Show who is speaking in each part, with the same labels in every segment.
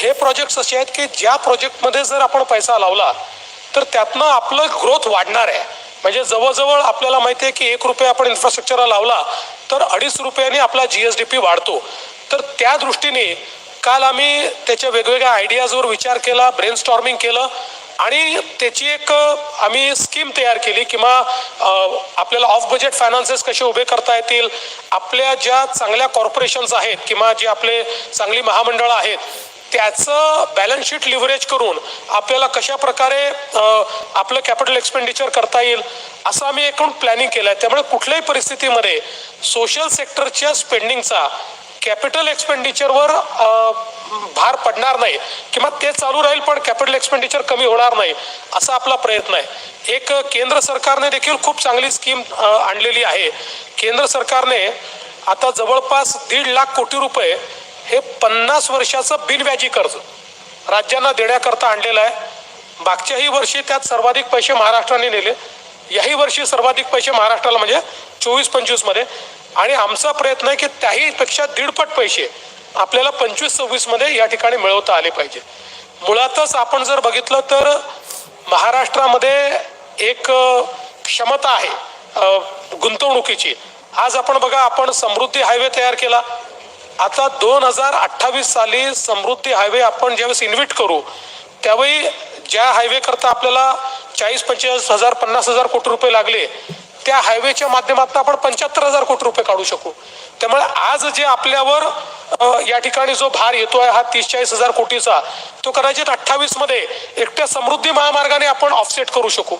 Speaker 1: हे प्रोजेक्ट्स असे आहेत की ज्या प्रोजेक्टमध्ये जर आपण पैसा लावला तर त्यातनं आपलं ग्रोथ वाढणार आहे. म्हणजे जवळजवळ आपल्याला माहिती आहे की एक रुपये आपण इन्फ्रास्ट्रक्चरला लावला तर अडीच रुपयाने आपला जी एस डी पी वाढतो. तर त्या दृष्टीने काल आम्ही त्याच्या वेगवेगळ्या आयडियाजवर विचार केला ब्रेन स्टॉर्मिंग केलं आणि त्याची एक आम्ही स्कीम तयार केली किंवा आपल्याला ऑफ बजेट फायनान्सेस कसे उभे करता येतील आपल्या ज्या चांगल्या कॉर्पोरेशन्स आहेत किंवा जे आपले चांगली महामंडळं आहेत त्याचं बॅलन्स शीट लिव्हरेज करून आपल्याला कशा प्रकारे आपलं कॅपिटल एक्सपेंडिचर करता येईल असं आम्ही एकूण प्लॅनिंग केलं आहे त्यामुळे कुठल्याही परिस्थितीमध्ये सोशल सेक्टरच्या स्पेंडिंगचा कॅपिटल एक्सपेंडिचरवर भार पडणार नाही. किंवा ते चालू राहील पण कॅपिटल एक्सपेंडिचर कमी होणार नाही असा आपला प्रयत्न आहे. एक केंद्र सरकारने देखील खूप चांगली स्कीम आणलेली आहे. केंद्र सरकारने आता जवळपास दीड लाख कोटी रुपये हे पन्नास वर्षाचं बिनव्याजी कर्ज राज्यांना देण्याकरता आणलेलं आहे. मागच्याही वर्षी त्यात सर्वाधिक पैसे महाराष्ट्राने नेले. याही वर्षी सर्वाधिक पैसे महाराष्ट्राला म्हणजे चोवीस पंचवीसमध्ये आणि आमचा प्रयत्न आहे की त्याहीपेक्षा दीडपट पैसे आपल्याला पंचवीस सव्वीसमध्ये या ठिकाणी मिळवता आले पाहिजे. मुळातच आपण जर बघितलं तर महाराष्ट्रामध्ये एक क्षमता आहे गुंतवणुकीची. आज आपण बघा आपण समृद्धी हायवे तयार केला. आता दोन हजार अठ्ठावीस साली समृद्धी हायवे आपण ज्यावेळेस इन्व्हिट करू त्यावेळी ज्या हायवे करता आपल्याला चाळीस पंचेचाळीस हजार पन्नास हजार कोटी रुपये लागले त्या हायवेच्या माध्यमातून आपण पंच्याहत्तर हजार कोटी रुपये काढू शकू. त्यामुळे आज जे आपल्यावर या ठिकाणी जो भार येतो आहे हा तीस चाळीस हजार कोटीचा तो कदाचित अठ्ठावीसमध्ये एकट्या समृद्धी महामार्गाने आपण ऑफसेट करू शकू.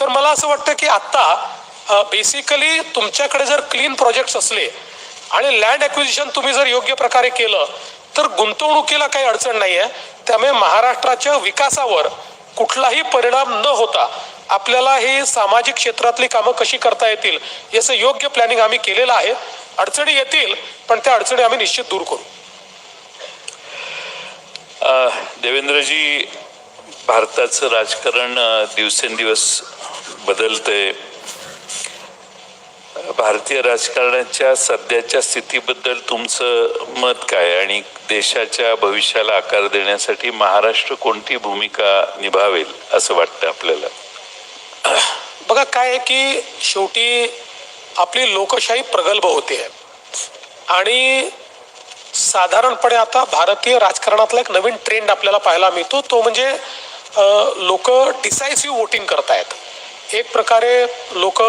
Speaker 1: तर मला असं वाटतं की आत्ता बेसिकली तुमच्याकडे जर क्लीन प्रोजेक्ट्स असले आणि लँड ॲक्विजिशन तुम्ही जर योग्य प्रकारे केलं तर गुंतवणुकीला काही अडचण नाही आहे त्यामुळे महाराष्ट्राच्या विकासावर कुठलाही परिणाम न होता आपल्याला हे सामाजिक क्षेत्रातली कामं कशी करता येतील याचं योग्य प्लॅनिंग आम्ही केलेलं आहे. अडचणी येतील पण त्या अडचणी आम्ही निश्चित दूर करू.
Speaker 2: देवेंद्रजी भारताचं राजकारण दिवसेंदिवस बदलतंय. भारतीय राजकारणाच्या सध्याच्या स्थितीबद्दल तुमचं मत काय? आणि देशाच्या भविष्याला आकार देण्यासाठी महाराष्ट्र कोणती भूमिका निभावेल असं वाटतं आपल्याला?
Speaker 1: बघा काय आहे की शेवटी आपली लोकशाही प्रगल्भ होते. आणि साधारणपणे आता भारतीय राजकारणातला एक नवीन ट्रेंड आपल्याला पाहायला मिळतो. तो म्हणजे लोक डिसायसिव्ह वोटिंग करतायत. एक प्रकारे लोक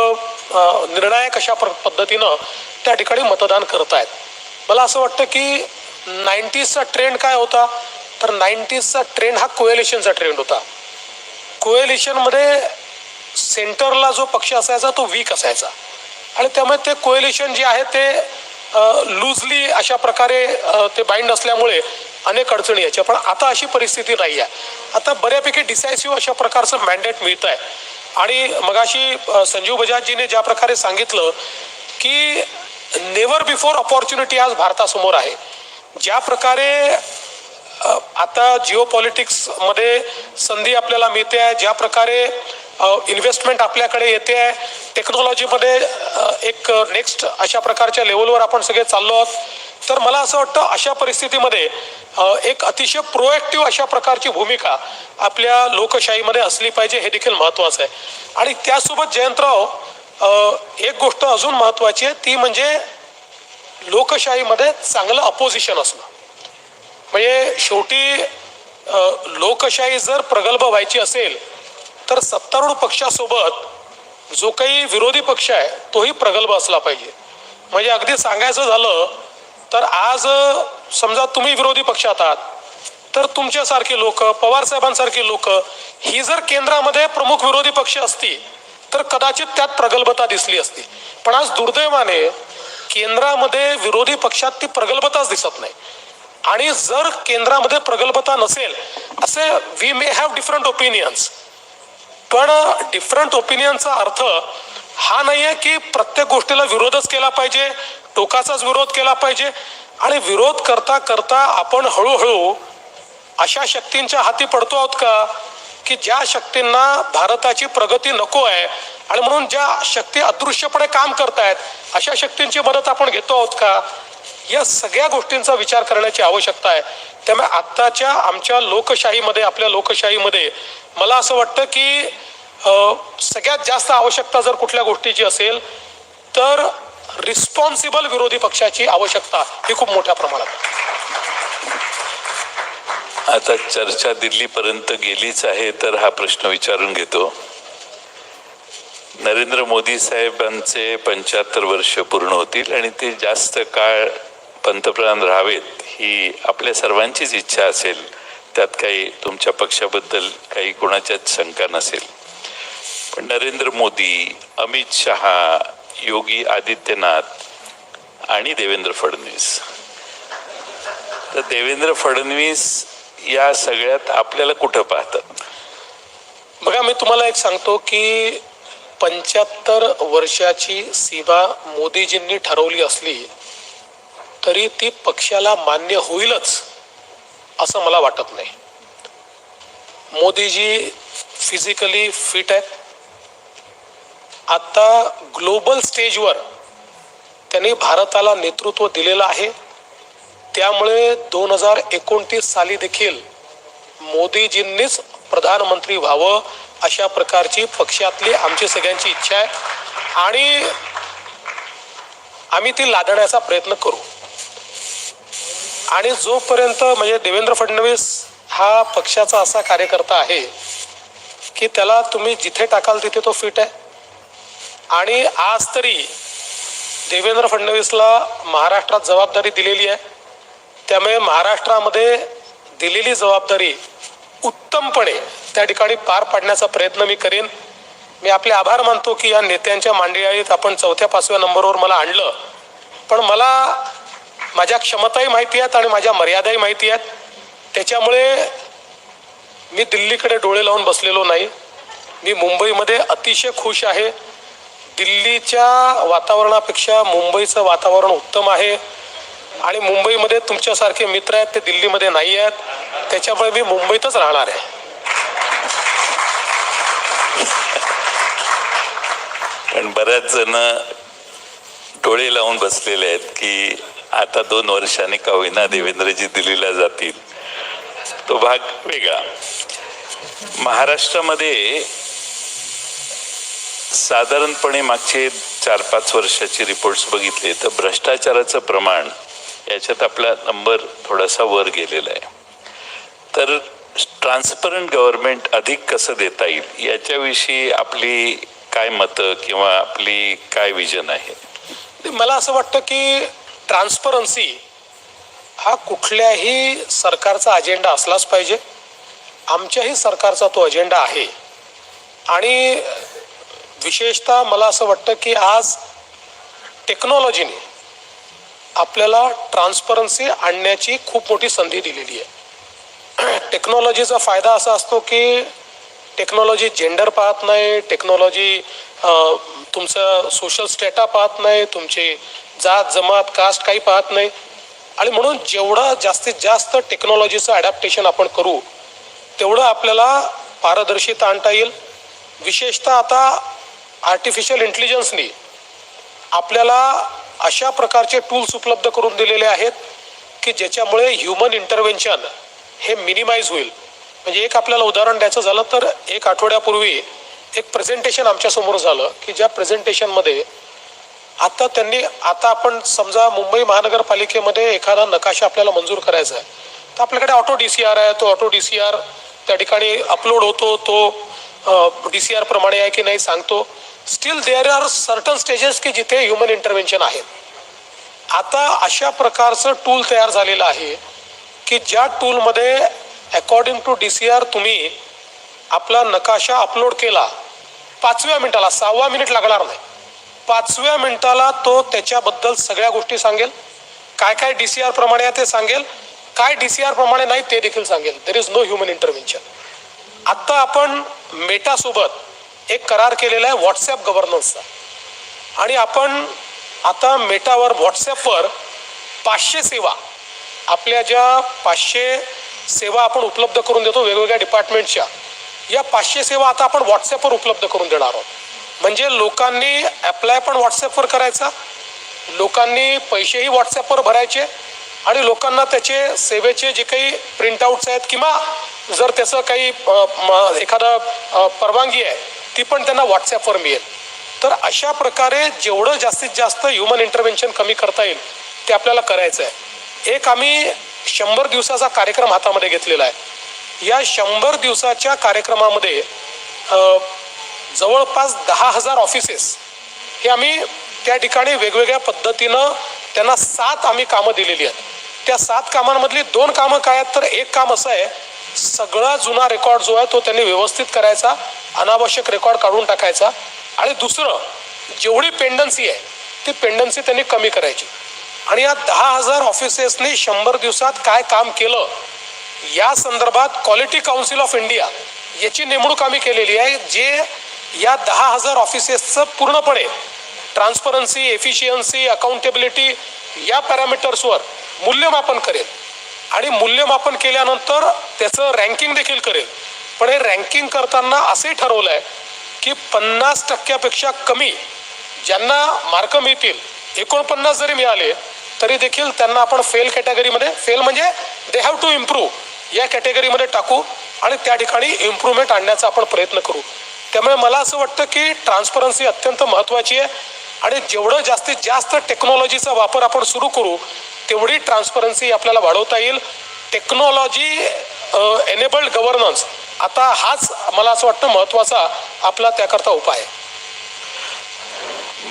Speaker 1: निर्णायक अशा पद्धतीनं त्या ठिकाणी मतदान करत आहेत मला असं वाटतं की नाईन्टीजचा ट्रेंड काय होता? तर नाईन्टीजचा ट्रेंड हा कोएलिशनचा ट्रेंड होता. कोएलिशनमध्ये सेंटरला जो पक्ष असायचा तो वीक असायचा. आणि त्यामुळे ते कोएलिशन जे आहे ते लूजली अशा प्रकारे ते बाइंड असल्यामुळे अनेक अडचणी यायच्या. पण आता अशी परिस्थिती नाही आहे आता बऱ्यापैकी डिसायसिव्ह अशा प्रकारचं मॅन्डेट मिळत आहे आणि मगाशी संजीव बजाजजीने ज्या प्रकारे सांगितलं की नेवर बिफोर ऑपॉर्च्युनिटी आज भारतासमोर आहे. ज्या प्रकारे आता जिओ पॉलिटिक्समध्ये संधी आपल्याला मिळते आहे ज्या प्रकारे इन्व्हेस्टमेंट आपल्याकडे येते आहे टेक्नॉलॉजीमध्ये एक नेक्स्ट अशा प्रकारच्या लेवलवर आपण सगळे चाललो आहोत. तर मला असं वाटतं अशा परिस्थितीमध्ये एक अतिशय प्रोएक्टिव्ह अशा प्रकारची भूमिका आपल्या लोकशाहीमध्ये असली पाहिजे हे देखील महत्त्वाचं आहे. आणि त्यासोबत जयंतराव एक गोष्ट अजून महत्त्वाची आहे ती म्हणजे लोकशाहीमध्ये चांगलं अपोजिशन असणं. म्हणजे शेवटी लोकशाही जर प्रगल्भ व्हायची असेल तर सत्तारूढ पक्षासोबत जो काही विरोधी पक्ष आहे तोही प्रगल्भ असला पाहिजे. म्हणजे अगदी सांगायचं झालं तर आज समजा तुम्ही विरोधी पक्षात आहात तर तुमच्यासारखी लोक पवार साहेबांसारखी लोक ही जर केंद्रामध्ये प्रमुख विरोधी पक्ष असती तर कदाचित त्यात प्रगल्भता दिसली असती. पण आज दुर्दैवाने केंद्रामध्ये विरोधी पक्षात ती प्रगल्भताच दिसत नाही. आणि जर केंद्रामध्ये प्रगल्भता नसेल असे we may have different opinions पण डिफरंट ओपिनियनचा अर्थ हा नाही आहे की प्रत्येक गोष्टीला विरोधच केला पाहिजे टोकाचाच विरोध केला पाहिजे आणि विरोध करता करता आपण हळूहळू अशा शक्तींच्या हाती पडतो आहोत का? की ज्या शक्तींना भारताची प्रगती नको आहे आणि म्हणून ज्या शक्ती अदृश्यपणे काम करतायत अशा शक्तींची मदत आपण घेतो आहोत का? या सगळ्या गोष्टींचा विचार करण्याची आवश्यकता आहे. त्यामुळे आत्ताच्या आमच्या लोकशाहीमध्ये आपल्या लोकशाहीमध्ये मला असं वाटतं की सगळ्यात जास्त आवश्यकता जर कुठल्या गोष्टीची असेल तर रिस्पॉन्सिबल विरोधी पक्षाची आवश्यकता ही खूप मोठ्या प्रमाणात
Speaker 2: आता चर्चा दिल्लीपर्यंत गेलीच आहे तर हा प्रश्न विचारून घेतो. नरेंद्र मोदी साहेबांचे पंच्याहत्तर वर्ष पूर्ण होतील आणि ते जास्त काळ पंतप्रधान राहावेत ही आपल्या सर्वांचीच इच्छा असेल. त्यात काही तुमच्या पक्षाबद्दल काही कोणाच्याच शंका नसेल. नरेंद्र मोदी अमित शहा योगी आदित्यनाथ आणि देवेंद्र फडणवीस. तर देवेंद्र फडणवीस या सगळ्यात आपल्याला कुठं पाहतात?
Speaker 1: बघा मी तुम्हाला एक सांगतो की पंच्याहत्तर वर्षाची सीमा मोदीजींनी ठरवली असली तरी ती पक्षाला मान्य होईलच असं मला वाटत नाही. मोदीजी फिजिकली फिट आहेत. आता ग्लोबल स्टेजवर त्यांनी भारताला नेतृत्व दिलेलं आहे. त्यामुळे दोन हजार एकोणतीस साली देखील मोदीजींनीच प्रधानमंत्री व्हावं अशा प्रकारची पक्षातली आमची सगळ्यांची इच्छा आहे. आणि आम्ही ती लादण्याचा प्रयत्न करू. आणि जोपर्यंत म्हणजे देवेंद्र फडणवीस हा पक्षाचा असा कार्यकर्ता आहे की त्याला तुम्ही जिथे टाकाल तिथे तो फिट आहे. आणि आज तरी देवेंद्र फडणवीसला महाराष्ट्रात जबाबदारी दिलेली आहे. त्यामुळे महाराष्ट्रामध्ये दिलेली जबाबदारी उत्तमपणे त्या ठिकाणी पार पाडण्याचा प्रयत्न मी करेन. मी आपले आभार मानतो की या नेत्यांच्या मांडियाळीत आपण चौथ्या पाचव्या नंबरवर मला आणलं. पण मला माझ्या क्षमताही माहिती आहेत आणि माझ्या मर्यादाही माहिती आहेत. त्याच्यामुळे मी दिल्लीकडे डोळे लावून बसलेलो नाही. मी मुंबईमध्ये अतिशय खुश आहे. दिल्लीच्या वातावरणापेक्षा मुंबईचं वातावरण उत्तम आहे. आणि मुंबईमध्ये तुमच्यासारखे मित्र आहेत ते दिल्लीमध्ये नाही आहेत. त्याच्यामुळे मी मुंबईतच राहणार आहे.
Speaker 2: पण बऱ्याच जण डोळे लावून बसलेले आहेत की आता दोन वर्षांनी का होईना देवेंद्रजी दिल्लीला जातील. तो भाग वेगळा. महाराष्ट्रामध्ये साधारणपणे मागचे चार पाच वर्षाचे रिपोर्ट्स बघितले तर भ्रष्टाचाराचं प्रमाण याच्यात आपला नंबर थोडासा वर गेलेला आहे. तर ट्रान्सपरंट गव्हर्नमेंट अधिक कसं देता येईल याच्याविषयी आपली काय मतं किंवा आपली काय विजन आहे?
Speaker 1: मला असं वाटतं की ट्रान्सपरन्सी हा कुठल्याही सरकारचा अजेंडा असलाच पाहिजे. आमच्याही सरकारचा तो अजेंडा आहे. आणि विशेषतः मला असं वाटतं की आज टेक्नॉलॉजीने आपल्याला ट्रान्सपरन्सी आणण्याची खूप मोठी संधी दिलेली आहे. टेक्नॉलॉजीचा फायदा असा असतो की टेक्नॉलॉजी जेंडर पाहत नाही टेक्नॉलॉजी तुमचं सोशल स्टेटा पाहत नाही तुमची जात जमात कास्ट काही पाहत नाही. आणि म्हणून जेवढं जास्तीत जास्त टेक्नॉलॉजीचं ॲडॅप्टेशन आपण करू तेवढं आपल्याला पारदर्शिता आणता येईल. विशेषतः आता आर्टिफिशियल इंटेलिजन्सनी आपल्याला अशा प्रकारचे टूल्स उपलब्ध करून दिलेले आहेत की ज्याच्यामुळे ह्युमन इंटरव्हेन्शन हे मिनिमाइज होईल. म्हणजे एक आपल्याला उदाहरण द्यायचं झालं तर एक आठवड्यापूर्वी एक प्रेझेंटेशन आमच्यासमोर झालं की ज्या प्रेझेंटेशनमध्ये आता त्यांनी आता आपण समजा मुंबई महानगरपालिकेमध्ये एखादा नकाशा आपल्याला मंजूर करायचा आहे तर आपल्याकडे ऑटो डी सी आर आहे तो ऑटो डी सी आर त्या ठिकाणी अपलोड होतो तो डी सी आर प्रमाणे आहे की नाही सांगतो. Still there are certain stages की जिथे ह्युमन इंटरव्हेन्शन आहे. आता अशा प्रकारचं टूल तयार झालेलं आहे की ज्या टूलमध्ये according to D C R तुम्ही आपला नकाशा अपलोड केला पाचव्या मिनिटाला सहावा मिनिट लागणार नाही. पाचव्या मिनिटाला तो त्याच्याबद्दल सगळ्या गोष्टी सांगेल. काय काय डी सी आर प्रमाणे आहे ते सांगेल. काय डी सी आर प्रमाणे नाही ते देखील सांगेल. There is no human intervention आत्ता आपण मेटासोबत एक करार केलेला आहे व्हॉट्सॲप गव्हर्नन्सचा. आणि आपण आता मेटावर व्हॉट्सॲपवर पाचशे सेवा आपल्या ज्या पाचशे सेवा आपण उपलब्ध करून देतो वेगवेगळ्या डिपार्टमेंटच्या या पाचशे सेवा आता आपण व्हॉट्सॲपवर उपलब्ध करून देणार आहोत. म्हणजे लोकांनी ॲप्लाय पण व्हॉट्सॲपवर करायचा लोकांनी पैसेही व्हॉट्सॲपवर भरायचे आणि लोकांना त्याचे सेवेचे जे काही प्रिंटआउट्स आहेत किंवा जर त्याचं काही एखादा एखादं परवानगी आहे ती पण त्यांना व्हॉट्सॲपवर मिळेल. तर अशा प्रकारे जेवढं जास्तीत जास्त ह्युमन इंटरव्हेन्शन कमी करता येईल ते आपल्याला करायचं आहे एक आम्ही शंभर दिवसाचा कार्यक्रम हातामध्ये घेतलेला आहे. या शंभर दिवसाच्या कार्यक्रमामध्ये जवळपास दहा हजार ऑफिसेस हे आम्ही त्या ठिकाणी वेगवेगळ्या पद्धतीनं त्यांना सात आम्ही कामं दिलेली आहेत. त्या सात कामांमधली दोन कामं काय आहेत? तर एक काम असं आहे सगळा जुना रेकॉर्ड जो आहे तो त्यांनी व्यवस्थित करायचा अनावश्यक रेकॉर्ड काढून टाकायचा. आणि दुसरं जेवढी पेंडन्सी आहे ती पेंडन्सी त्यांनी कमी करायची. आणि या दहा हजार ऑफिसेसनी शंभर दिवसात काय काम केलं? या संदर्भात क्वालिटी काउन्सिल ऑफ इंडिया याची नेमणूक आम्ही केलेली आहे जे या दहा हजार ऑफिसेसचं पूर्णपणे ट्रान्सपरन्सी एफिशियन्सी अकाउंटेबिलिटी या पॅरामीटर्सवर मूल्यमापन करेल. आणि मूल्यमापन केल्यानंतर त्याचं रँकिंग देखील करेल. पण हे रँकिंग करताना असंही ठरवलं आहे की पन्नास टक्क्यापेक्षा कमी ज्यांना मार्क मिळतील एकोणपन्नास जरी मिळाले तरी देखील त्यांना आपण फेल कॅटेगरीमध्ये फेल म्हणजे दे हॅव टू इम्प्रूव्ह या कॅटेगरीमध्ये टाकू आणि त्या ठिकाणी इम्प्रूव्हमेंट आणण्याचा आपण प्रयत्न करू. त्यामुळे मला असं वाटतं की ट्रान्सपरन्सी अत्यंत महत्त्वाची आहे आणि जेवढं जास्तीत जास्त टेक्नॉलॉजीचा वापर आपण सुरू करू तेवढी ट्रान्सपरन्सी आपल्याला वाढवता येईल. टेक्नॉलॉजी एनेबल्ड गव्हर्नन्स आता हाच मला असं वाटतं महत्त्वाचा आपला त्याकरता उपाय आहे.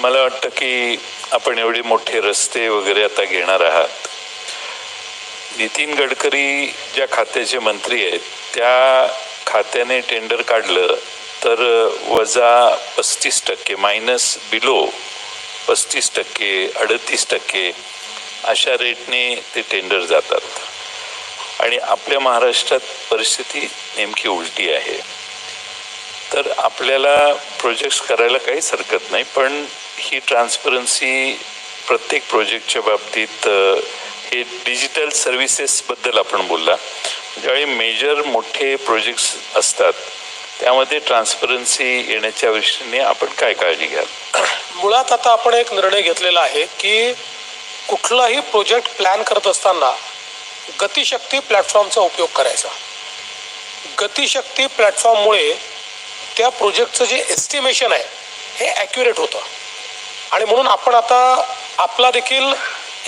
Speaker 2: मला वाटतं की आपण एवढे मोठे रस्ते वगैरे आता घेणार आहात. नितीन गडकरी ज्या खात्याचे मंत्री आहेत त्या खात्याने टेंडर काढलं तर वजा पस्तीस टक्के मायनस बिलो पस्तीस टक्के अडतीस टक्के अशा रेटने ते टेंडर जातात. आणि आपल्या महाराष्ट्रात परिस्थिती नेमकी उलटी आहे. तर आपल्याला प्रोजेक्ट्स करायला काहीच हरकत नाही पण ही ट्रान्सपरन्सी प्रत्येक प्रोजेक्टच्या बाबतीत हे डिजिटल सर्व्हिसेसबद्दल आपण बोलला. ज्यावेळी मेजर मोठे प्रोजेक्ट्स असतात त्यामध्ये ट्रान्सपरन्सी येण्याच्या दृष्टीने आपण काय काळजी घ्याल?
Speaker 1: मुळात आता आपण एक निर्णय घेतलेला आहे की कुठलाही प्रोजेक्ट प्लॅन करत असताना गतिशक्ती प्लॅटफॉर्मचा उपयोग करायचा. गतिशक्ती प्लॅटफॉर्ममुळे त्या प्रोजेक्टचं जे एस्टिमेशन आहे हे ॲक्युरेट होतं. आणि म्हणून आपण आता आपला देखील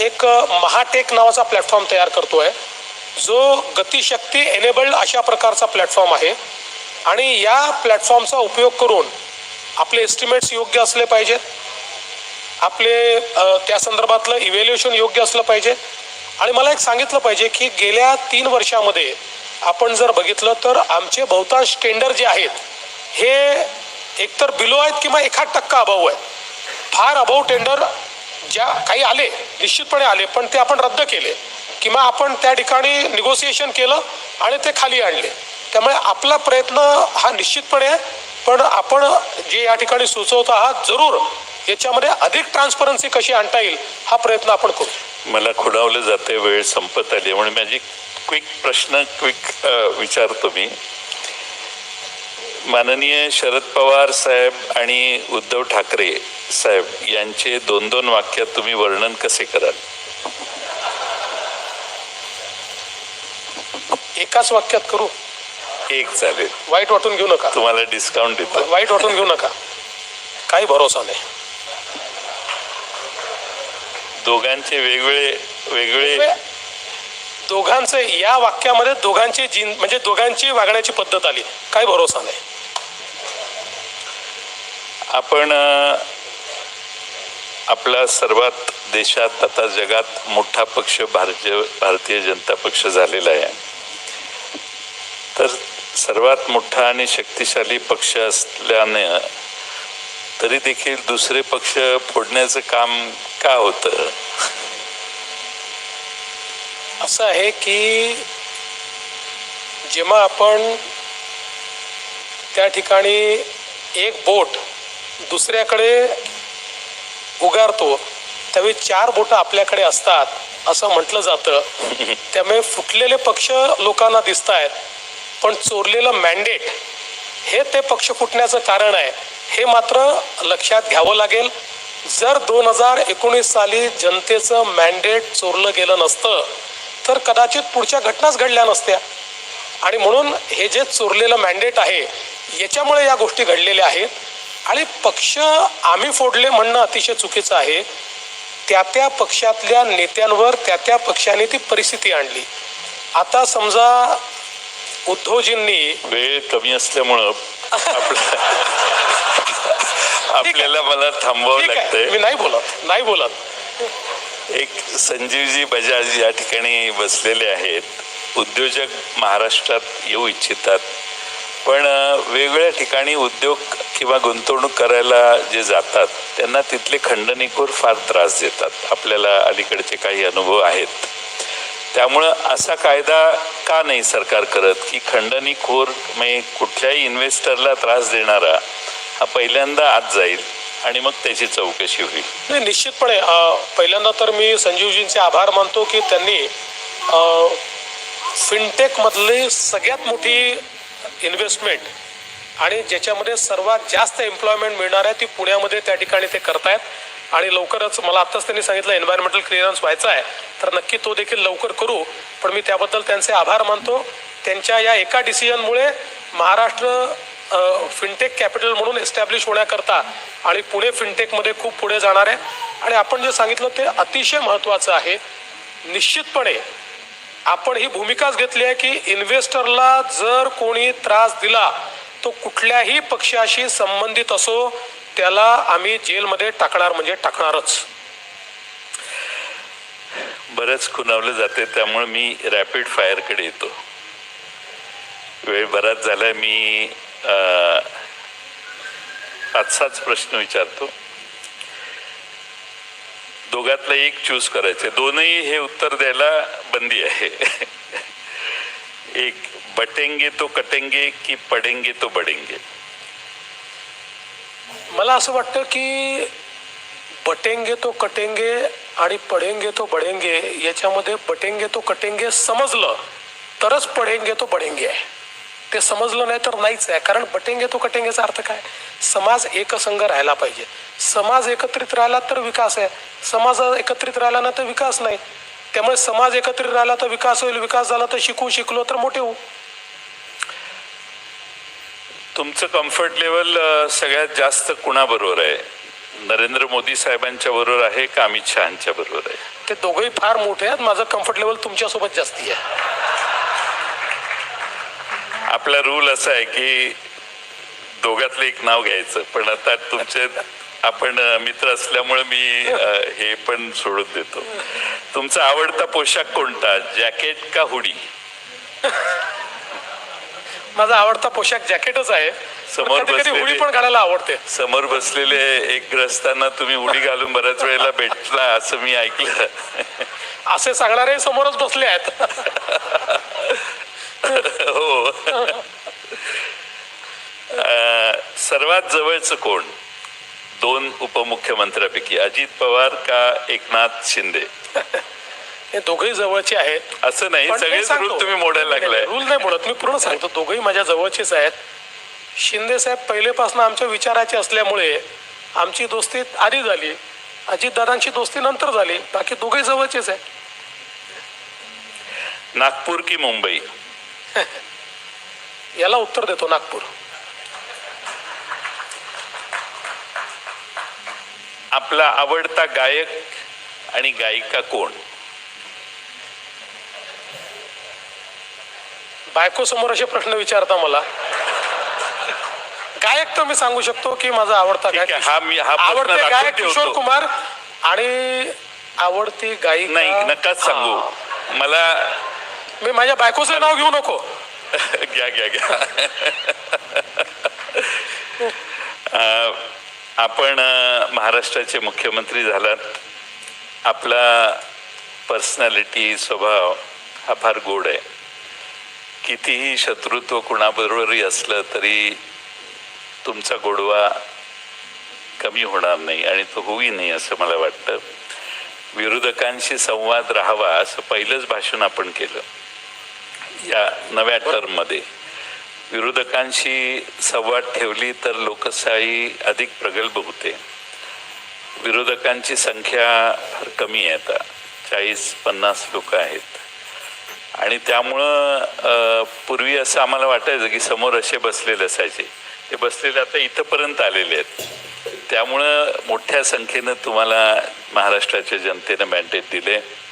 Speaker 1: एक महाटेक नावाचा प्लॅटफॉर्म तयार करतो आहे जो गतिशक्ती एनेबल्ड अशा प्रकारचा प्लॅटफॉर्म आहे. आणि या प्लॅटफॉर्मचा उपयोग करून आपले एस्टिमेट्स योग्य असले पाहिजेत. आपले त्या संदर्भातलं इव्हॅल्युएशन योग्य असलं पाहिजे. आणि मला एक सांगितलं पाहिजे की गेल्या तीन वर्षामध्ये आपण जर बघितलं तर आमचे बहुतांश टेंडर जे आहेत हे एकतर बिलो आहेत किंवा एखाद टक्का अभाव आहे फार अभाव टेंडर ज्या काही आले निश्चितपणे आले पण ते आपण रद्द केले. किंवा आपण त्या ठिकाणी निगोसिएशन केलं आणि ते खाली आणले. त्यामुळे आपला प्रयत्न हा निश्चितपणे आहे पण आपण जे या ठिकाणी सुचवत आहात जरूर याच्यामध्ये अधिक ट्रान्सपरन्सी कशी आणता येईल हा प्रयत्न आपण करू.
Speaker 2: मला खुणावलं जाते वेळ संपत आली म्हणून माझी क्विक प्रश्न क्विक विचारतो मी माननीय शरद पवार साहेब आणि उद्धव ठाकरे साहेब यांचे दोन दोन वाक्यात तुम्ही वर्णन कसे कराल?
Speaker 1: एकाच वाक्यात करू.
Speaker 2: एक चालेल.
Speaker 1: वाईट वाटून घेऊ नका.
Speaker 2: तुम्हाला डिस्काउंट देतो.
Speaker 1: वाईट वाटून घेऊ नका. काही भरोसा नाही.
Speaker 2: दोघांचे वेगवेगळे वेगळे
Speaker 1: दोघांचे या वाक्यामध्ये दोघांची जीन म्हणजे दोघांची वागण्याची पद्धत आली. काही भरोसा नाही.
Speaker 2: आपण आपला सर्वात देशात आता जगात मोठा पक्ष भारतीय भारतीय जनता पक्ष झालेला आहे. तर सर्वात मोठा आणि शक्तिशाली पक्ष असल्यानं तरी देखील दुसरे पक्ष फोडण्याचं काम का होतं?
Speaker 1: असं आहे की जेव्हा आपण त्या ठिकाणी एक बोट दुसऱ्याकडे उगारतो त्यावेळी चार बोटं आपल्याकडे असतात असं म्हटलं जातं. त्यामुळे फुटलेले पक्ष लोकांना दिसत आहेत पण चोरलेलं मॅन्डेट हे ते पक्ष फुटण्याचं कारण आहे. हे मात्र लक्षात घ्यावं लागेल. जर दोन हजार एकोणीस साली जनतेचं मॅन्डेट चोरलं गेलं नसतं तर कदाचित पुढच्या घटनाच घडल्या नसत्या. आणि म्हणून हे जे चोरलेलं मॅन्डेट आहे याच्यामुळे या गोष्टी घडलेल्या आहेत. आणि पक्ष आम्ही फोडले म्हणणं अतिशय चुकीचं आहे. त्या त्या पक्षातल्या नेत्यांवर त्या त्या पक्षाने ती परिस्थिती आणली. आता समजा उद्धवजींनी
Speaker 2: वेळ कमी असल्यामुळं आपल्याला मला थांबवावं
Speaker 1: ठीक आहे.
Speaker 2: लागतंय.
Speaker 1: मी नाही बोलत नाही बोलत.
Speaker 2: एक संजीवजी बजाज या ठिकाणी बसलेले आहेत. उद्योजक महाराष्ट्रात येऊ इच्छितात. पण अ, वेगवेगळ्या ठिकाणी उद्योग किंवा गुंतवणूक करायला जे जातात त्यांना तिथले खंडणीखोर फार त्रास देतात. आपल्याला अलीकडचे काही अनुभव आहेत. त्यामुळं असा कायदा का नाही सरकार करत की खंडणीखोर म्हणजे कुठल्याही इन्व्हेस्टरला त्रास देणारा हा पहिल्यांदा आत जाईल आणि मग त्याची चौकशी होईल.
Speaker 1: नाही निश्चितपणे पहिल्यांदा तर मी संजीवजींचे आभार मानतो की त्यांनी फिनटेकमधली सगळ्यात मोठी इन्व्हेस्टमेंट आणि ज्याच्यामध्ये सर्वात जास्त एम्प्लॉयमेंट मिळणार आहे ती पुण्यामध्ये त्या ठिकाणी ते करतायत. आणि लवकरच मला आत्ताच त्यांनी सांगितलं एन्व्हायरमेंटल क्लिअरन्स व्हायचा आहे तर नक्की तो देखील लवकर करू. पण मी त्याबद्दल त्यांचे आभार मानतो. त्यांच्या या एका डिसिजनमुळे महाराष्ट्र फिनटेक कॅपिटल म्हणून एस्टॅब्लिश होण्याकरता आणि पुणे फिनटेकमध्ये खूप पुढे जाणार आहे. आणि आपण जे सांगितलं ते अतिशय महत्त्वाचं आहे. निश्चितपणे आपण ही भूमिकाच घेतली आहे की इन्व्हेस्टरला जर कोणी त्रास दिला तो कुठल्याही पक्षाशी संबंधित असो त्याला आम्ही जेलमध्ये टाकणार म्हणजे टाकणारच.
Speaker 2: बरंच खुणावलं जाते त्यामुळे मी रॅपिड फायरकडे येतो. वेळ बराच झाला मी आजचाच प्रश्न विचारतो. दोघातलं एक चूज करायचे. दोनही हे उत्तर द्यायला बंदी आहे. एक बटेंगे तो कटेंगे की पडेंगे तो बडेंगे.
Speaker 1: मला असं वाटतं की बटेंगे तो कटेंगे आणि पडेंगे तो बडेंगे याच्यामध्ये बटेंगे तो कटेंगे समजलं तरच पडेंगे तो बडेंगे आहे. ते समजलं नाही तर नाहीच आहे. कारण बटेंगे तो कटेंगेचा अर्थ काय? समाज एकसंघ राहायला पाहिजे. समाज एकत्रित राहिला तर विकास आहे. समाज एकत्रित राहिला ना तर विकास नाही. त्यामुळे समाज एकत्रित राहिला तर विकास होईल. विकास झाला तर शिकू शिकलो तर मोठे होऊ.
Speaker 2: तुमचं कम्फर्ट लेवल सगळ्यात जास्त कुणाबरोबर आहे? नरेंद्र मोदी साहेबांच्या बरोबर आहे का अमित शहाच्या बरोबर आहे?
Speaker 1: ते दोघंही फार मोठे आहेत. माझं कम्फर्ट लेवल तुमच्यासोबत जास्ती आहे.
Speaker 2: आपला रूल असा आहे की दोघातलं एक नाव घ्यायचं. पण आता तुमचे आपण मित्र असल्यामुळे मी हे पण सोडून देतो. तुमचा आवडता पोशाख कोणता? जॅकेट का हुडी?
Speaker 1: माझा आवडता पोशाख जॅकेटच आहे.
Speaker 2: समोर बसलेले-
Speaker 1: हुडी पण घालायला आवडते.
Speaker 2: समोर बसलेले एक ग्रस्तांना तुम्ही उडी घालून बऱ्याच वेळेला भेटला असं मी ऐकलं.
Speaker 1: असे सांगणारे समोरच बसले आहेत.
Speaker 2: हो. सर्वात जवळचं कोण? दोन उपमुख्यमंत्र्यापैकी अजित पवार का एकनाथ शिंदे?
Speaker 1: हे दोघही जवळचे आहेत.
Speaker 2: असं नाही
Speaker 1: पण
Speaker 2: सगळेच
Speaker 1: सांगतो.
Speaker 2: रूल तुम्ही मोडायला लागलाय.
Speaker 1: रूल नाही बोलत मी पूर्ण सांगतो. दोघही माझ्या जवळचेच आहेत. शिंदे साहेब पहिलेपासून आमच्या विचाराचे असल्यामुळे आमची दोस्ती आधी झाली. अजितदादांची दोस्ती नंतर झाली. बाकी दोघही जवळचेच आहे
Speaker 2: नागपूर की मुंबई?
Speaker 1: याला उत्तर देतो नागपूर.
Speaker 2: आपला आवडता गायक आणि गायिका कोण?
Speaker 1: बायको समोर असे प्रश्न विचारता मला. गायक तर मी सांगू शकतो की माझा आवडता गायक
Speaker 2: हा मी- हा
Speaker 1: आवडते गायक. किशोर कुमार आणि आवडती गायिका
Speaker 2: नाही नकाच सांगू. मला
Speaker 1: मी माझ्या बायकोचं नाव घेऊ नको.
Speaker 2: घ्या घ्या घ्या. आपण महाराष्ट्राचे मुख्यमंत्री झालात. आपला पर्सनॅलिटी स्वभाव हा फार गोड आहे. कितीही शत्रुत्व कुणाबरोबरही असलं तरी तुमचा गोडवा कमी होणार नाही आणि तो होई नाही असं मला वाटतं. विरोधकांशी संवाद राहावा असं पहिलंच भाषण आपण केलं. या नव्या टर्ममध्ये. विरोधकांशी संवाद ठेवली तर लोकशाही अधिक प्रगल्भ होते. विरोधकांची संख्या फार कमी आहे आता. चाळीस पन्नास लोक आहेत. आणि त्यामुळं पूर्वी असं आम्हाला वाटायचं की समोर असे बसलेले असायचे. ते बसलेले आता इथंपर्यंत आलेले आहेत. त्यामुळं मोठ्या संख्येनं तुम्हाला महाराष्ट्राच्या जनतेनं मॅन्डेट दिले.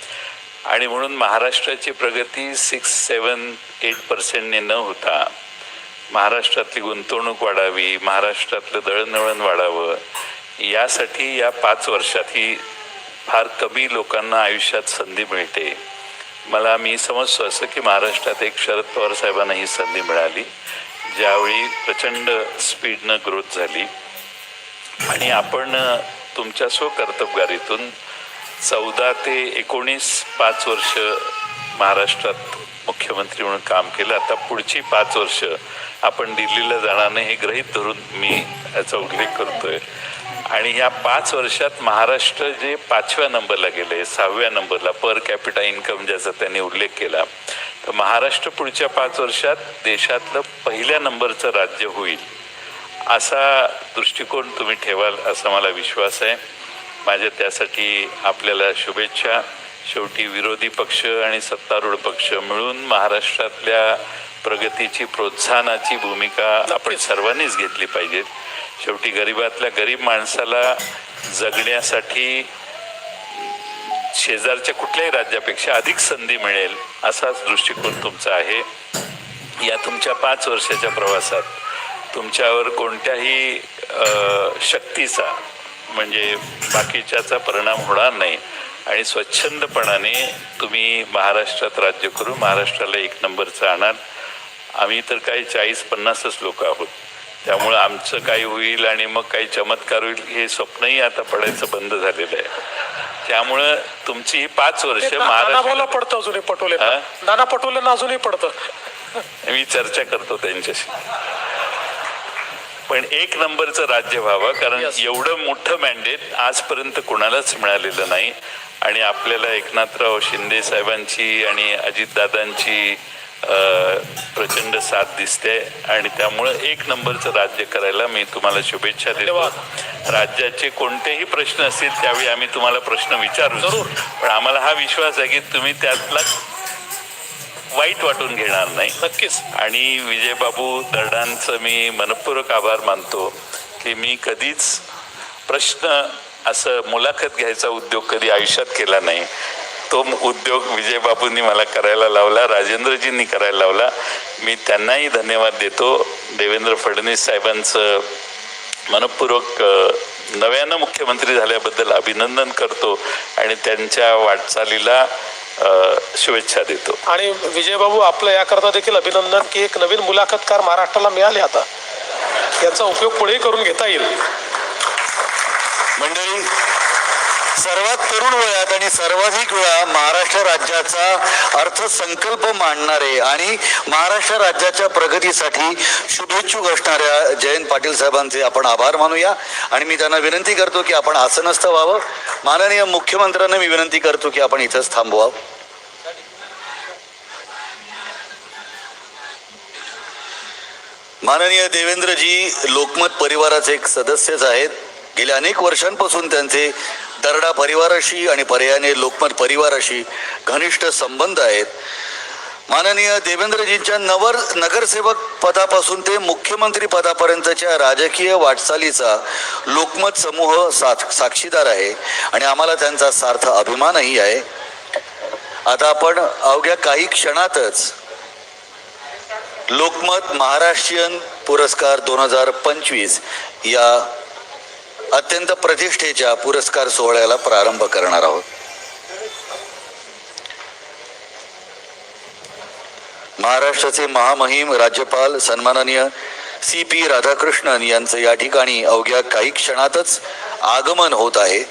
Speaker 2: आणि म्हणून महाराष्ट्राची प्रगती सिक्स सेवन एट पर्सेंटने न होता महाराष्ट्रातली गुंतवणूक वाढावी महाराष्ट्रातलं दळणवळण वाढावं यासाठी या पाच वर्षात ही फार कमी लोकांना आयुष्यात संधी मिळते. मला मी समजतो असं की महाराष्ट्रात एक शरद पवार साहेबांना ही संधी मिळाली ज्यावेळी प्रचंड स्पीडनं ग्रोथ झाली. आणि आपण तुमच्या स्वकर्तबगारीतून चौदा ते एकोणीस पाच वर्ष महाराष्ट्रात मुख्यमंत्री म्हणून काम केलं. आता पुढची पाच वर्ष आपण दिल्लीला जाणार नाही हे गृहीत धरून मी याचा उल्लेख करतोय. आणि ह्या पाच वर्षात महाराष्ट्र जे पाचव्या नंबरला गेले सहाव्या नंबरला पर कॅपिटा इन्कम ज्याचा त्यांनी उल्लेख केला तर महाराष्ट्र पुढच्या पाच वर्षात देशातलं पहिल्या नंबरचं राज्य होईल असा दृष्टिकोन तुम्ही ठेवाल असा मला विश्वास आहे. माझ्या त्यासाठी आपल्याला शुभेच्छा. शेवटी विरोधी पक्ष आणि सत्तारूढ पक्ष मिळून महाराष्ट्रातल्या प्रगतीची प्रोत्साहनाची भूमिका आपण सर्वांनीच घेतली पाहिजे. शेवटी गरिबातल्या गरीब माणसाला जगण्यासाठी शेजारच्या कुठल्याही राज्यापेक्षा अधिक संधी मिळेल असाच दृष्टिकोन तुमचा आहे. या तुमच्या पाच वर्षाच्या प्रवासात तुमच्यावर कोणत्याही शक्तीचा म्हणजे बाकीच्याचा परिणाम होणार नाही. आणि स्वच्छंदपणाने तुम्ही महाराष्ट्रात राज्य करू महाराष्ट्राला एक नंबरचं आणाल आम्ही तर काही चाळीस पन्नासच लोक आहोत. त्यामुळं आमचं काही होईल आणि मग काही चमत्कार होईल हे स्वप्नही आता पडायचं बंद झालेलं आहे. त्यामुळं तुमची ही पाच वर्ष
Speaker 1: नाना
Speaker 2: महाराष्ट्र
Speaker 1: बोला पडतं अजूनही पटोले? नाना पटोलेंना अजूनही पडतं.
Speaker 2: मी चर्चा करतो त्यांच्याशी. पण एक नंबरचं राज्य व्हावं कारण. एवढं मोठं मॅन्डेट आजपर्यंत कोणालाच मिळालेलं नाही. आणि आपल्याला एकनाथराव शिंदे साहेबांची आणि अजितदादांची प्रचंड साथ दिसते. आणि त्यामुळं एक नंबरचं राज्य करायला मी तुम्हाला शुभेच्छा देतो. राज्याचे कोणतेही प्रश्न असतील त्यावेळी आम्ही तुम्हाला प्रश्न विचारू. पण आम्हाला हा विश्वास आहे की तुम्ही त्यातला वाईट वाटून घेणार नाही.
Speaker 1: नक्कीच.
Speaker 2: आणि विजयबाबू दर्डांचं मी मनपूर्वक आभार मानतो की मी कधीच प्रश्न असं मुलाखत घ्यायचा उद्योग कधी आयुष्यात केला नाही. तो उद्योग विजयबाबूंनी मला करायला लावला राजेंद्रजींनी करायला लावला. मी त्यांनाही धन्यवाद देतो. देवेंद्र फडणवीस साहेबांचं मनपूर्वक नव्यानं मुख्यमंत्री झाल्याबद्दल अभिनंदन करतो. आणि त्यांच्या वाटचालीला शुभेच्छा देतो.
Speaker 1: आणि विजयबाबू आपलं याकरता देखील अभिनंदन की एक नवीन मुलाखतकार महाराष्ट्राला मिळाले आता. याचा उपयोग पुढेही करून घेता येईल.
Speaker 3: मंडळी सर्वात तरुण वयात आणि सर्वाधिक वेळा महाराष्ट्र राज्याचा अर्थसंकल्प मांडणारे आणि महाराष्ट्र राज्याच्या प्रगतीसाठी शुभेच्छुक असणाऱ्या जयंत पाटील साहेबांचे आपण आभार मानूया. आणि मी त्यांना विनंती करतो की आपण आसनस्थ व्हावं. माननीय मुख्यमंत्र्यांना मी विनंती करतो की आपण इथंच थांबवावं. माननीय देवेंद्रजी लोकमत परिवाराचे एक सदस्यच आहेत. गेल्या अनेक वर्षांपासून त्यांचे दरडा परिवाराशी आणि पर्यायाने लोकमत परिवाराशी घनिष्ठ संबंध आहेत. माननीय देवेंद्रजींच्या नवर नगरसेवक पदापासून ते मुख्यमंत्री पदापर्यंतच्या राजकीय वाटचालीचा लोकमत समूह साथ साक्षीदार आहे आणि आम्हाला त्यांचा सार्थ अभिमानही आहे. आता आपण अवघ्या काही क्षणातच लोकमत महाराष्ट्रीयन पुरस्कार दोन हजार पंचवीस या अत्यंत प्रतिष्ठेच्या पुरस्कार सोहळ्याला प्रारंभ करणार आहोत. महाराष्ट्राचे महामहिम राज्यपाल सन्माननीय सी पी राधाकृष्णन यांचं या ठिकाणी अवघ्या काही क्षणातच आगमन होत आहे.